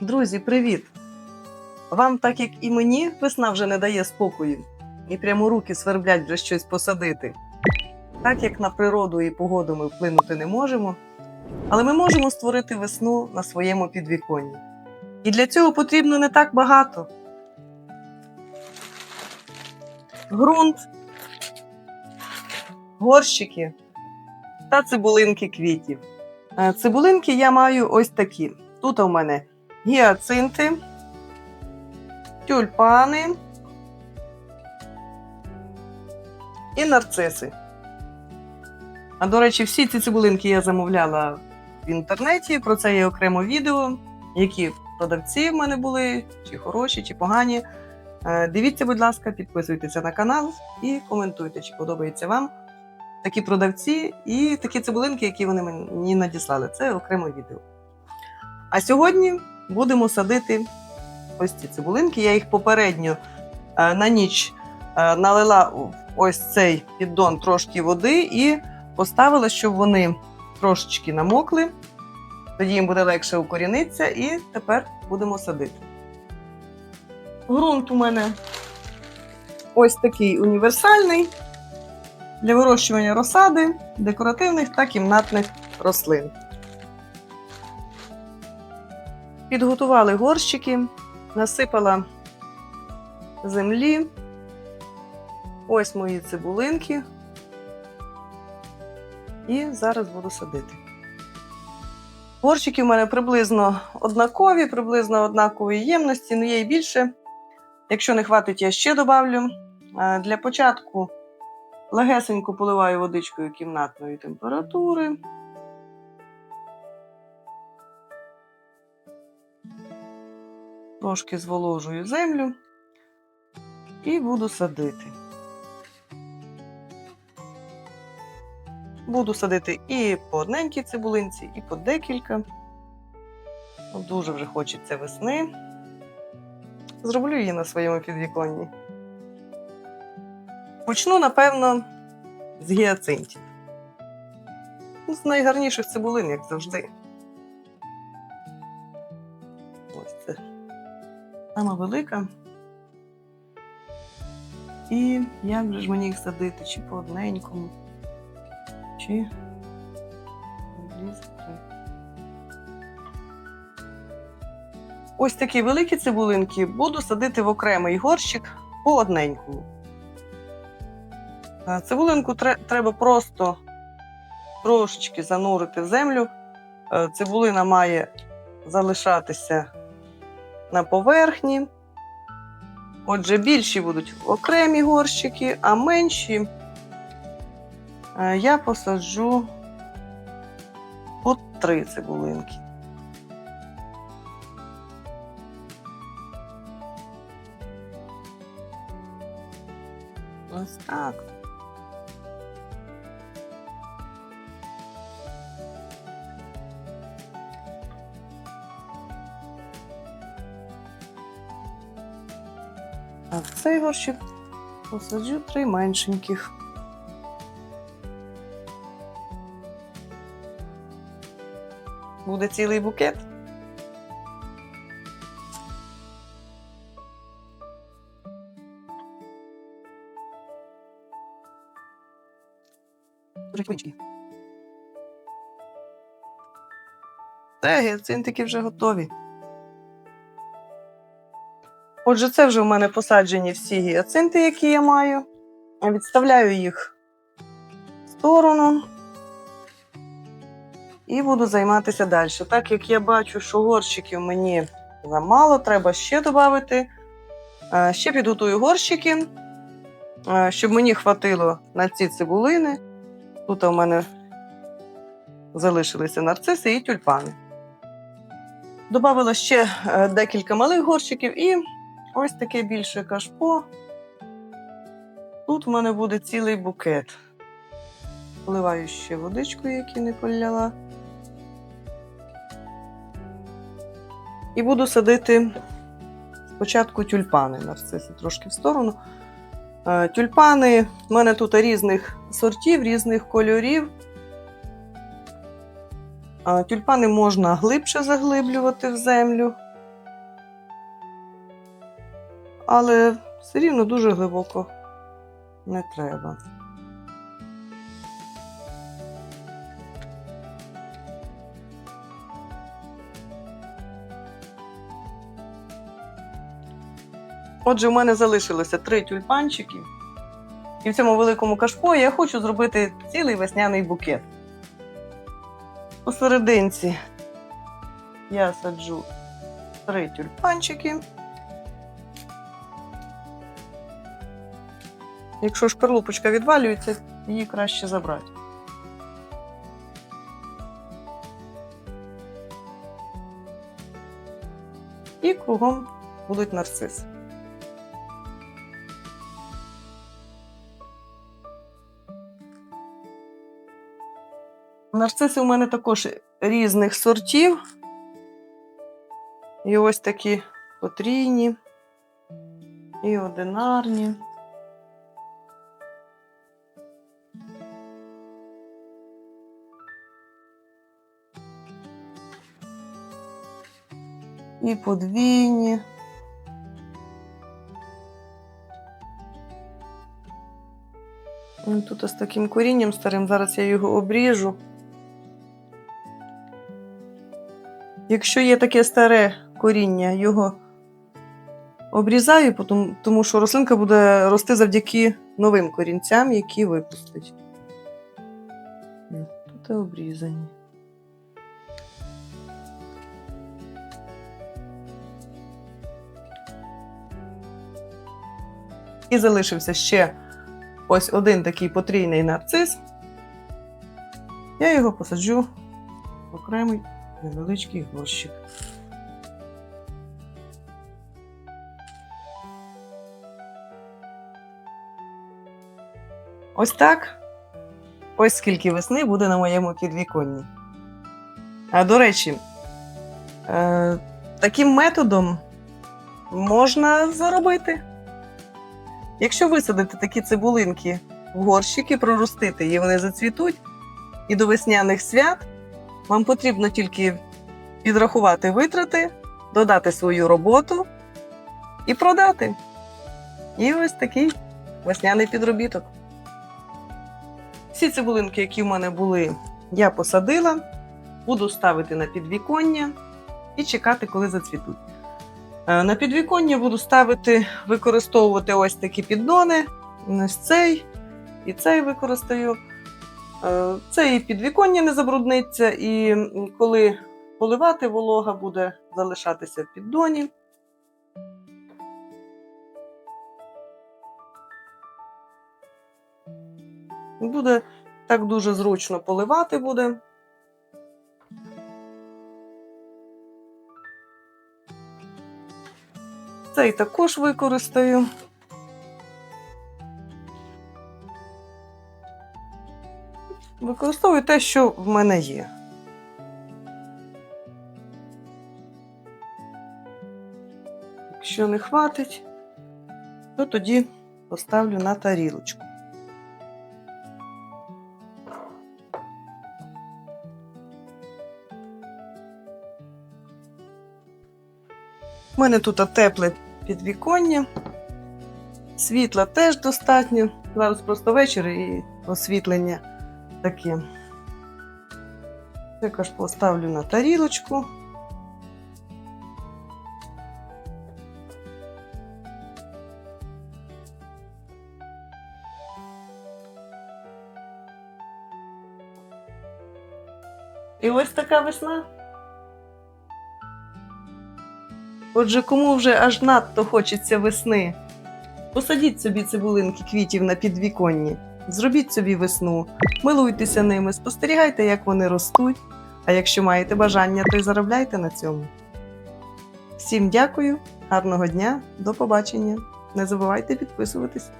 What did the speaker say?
Друзі, привіт! Вам, так як і мені, весна вже не дає спокою, і прямо руки сверблять вже щось посадити. Так як на природу і погоду ми вплинути не можемо, але ми можемо створити весну на своєму підвіконні. І для цього потрібно не так багато. Грунт, горщики та цибулинки квітів. Е, Цибулинки я маю ось такі. Тут у мене гіацинти, тюльпани і нарциси. А до речі, всі ці цибулинки я замовляла в інтернеті. Про це є окремо відео, які продавці в мене були, чи хороші, чи погані. Е, Дивіться, будь ласка, підписуйтеся на канал і коментуйте, чи подобається вам такі продавці і такі цибулинки, які вони мені надіслали. Це окремо відео. А сьогодні будемо садити ось ці цибулинки. Я їх попередньо е, на ніч е, налила ось цей піддон трошки води і поставила, щоб вони трошечки намокли. Тоді їм буде легше укорінитися, і тепер будемо садити. Грунт у мене ось такий універсальний для вирощування розсади, декоративних та кімнатних рослин. Підготували горщики, насипала землі. Ось мої цибулинки. І зараз буду садити. Горщики в мене приблизно однакові, приблизно однакової ємності, ну є і більше. Якщо не хватить, я ще добавлю. Е, Для початку легесенько поливаю водичкою кімнатної температури. Трошки зволожую землю і буду садити. Буду садити і по одненькій цибулинці, і по декілька. Дуже вже хочеться весни. Зроблю її на своєму підвіконні. Почну, напевно, з гіацинтів. Ну, з найгарніших цибулин, як завжди. Ось це сама велика. І як же ж мені їх садити? Чи по одненькому, чи. Ось такі великі цибулинки буду садити в окремий горщик по одненькому. Е, Цибулинку треба просто трошечки занурити в землю. Е, Цибулина має залишатися на поверхні. Отже, більші будуть окремі горщики, а менші е, я посаджу по три цибулинки. Ось так. А в цей горщик посаджу три меншеньких. Буде цілий букет. Те, гіацинтики вже готові. Отже, це вже в мене посаджені всі гіацинти, які я маю. Відставляю їх в сторону і буду займатися далі. Так як я бачу, що горщиків мені замало, треба ще додати. Е, Ще підготую горщики, е, щоб мені хватило на ці цибулини. Тут у мене залишилися нарциси і тюльпани. Добавила ще е, декілька малих горщиків і ось таке більше кашпо. Тут в мене буде цілий букет. Вливаю ще водичку, яку не поляла. І буду садити спочатку тюльпани, нарциси трошки в сторону. Е, Тюльпани в мене тут різних сортів, різних кольорів. Тюльпани можна глибше заглиблювати в землю, але все рівно дуже глибоко не треба. Отже, в мене залишилося три тюльпанчики. І в цьому великому кашпо я хочу зробити цілий весняний букет. Посерединці я саджу три тюльпанчики. Якщо шкарлупочка відвалюється, її краще забрати. І кругом будуть нарциси. Нарциси у мене також різних сортів. І ось такі потрійні, і одинарні. І подвійні. Він тут з таким корінням старим, зараз я його обріжу. Якщо є таке старе коріння, його обрізаю, тому що рослинка буде рости завдяки новим корінцям, які випустить. Тут обрізані. І залишився ще ось один такий потрійний нарцис. Я його посаджу в окремий невеличкий горщик. Ось так. Ось скільки весни буде на моєму підвіконні. А до речі, е, таким методом можна заробити. Якщо висадити такі цибулинки в горщики, проростити і вони зацвітуть, і до весняних свят вам потрібно тільки підрахувати витрати, додати свою роботу і продати. І ось такий весняний підробіток. Всі цибулинки, які в мене були, я посадила, буду ставити на підвіконня і чекати, коли зацвітуть. Е, На підвіконня буду ставити, використовувати ось такі піддони. Ось цей і цей використаю. Е, Це і підвіконня не забрудниться, і коли поливати, волога буде залишатися в піддоні. Буде так дуже зручно поливати буде. Цей також використаю. Використовую те, що в мене є. Якщо не хватить, то тоді поставлю на тарілочку. У мене тут тепле підвіконня. Світла теж достатньо. Зараз просто вечір і освітлення таке. Також поставлю на тарілочку. І ось така весна. Отже, кому вже аж надто хочеться весни, посадіть собі цибулинки квітів на підвіконні, зробіть собі весну, милуйтеся ними, спостерігайте, як вони ростуть. А якщо маєте бажання, то й заробляйте на цьому. Всім дякую, гарного дня, до побачення. Не забувайте підписуватись.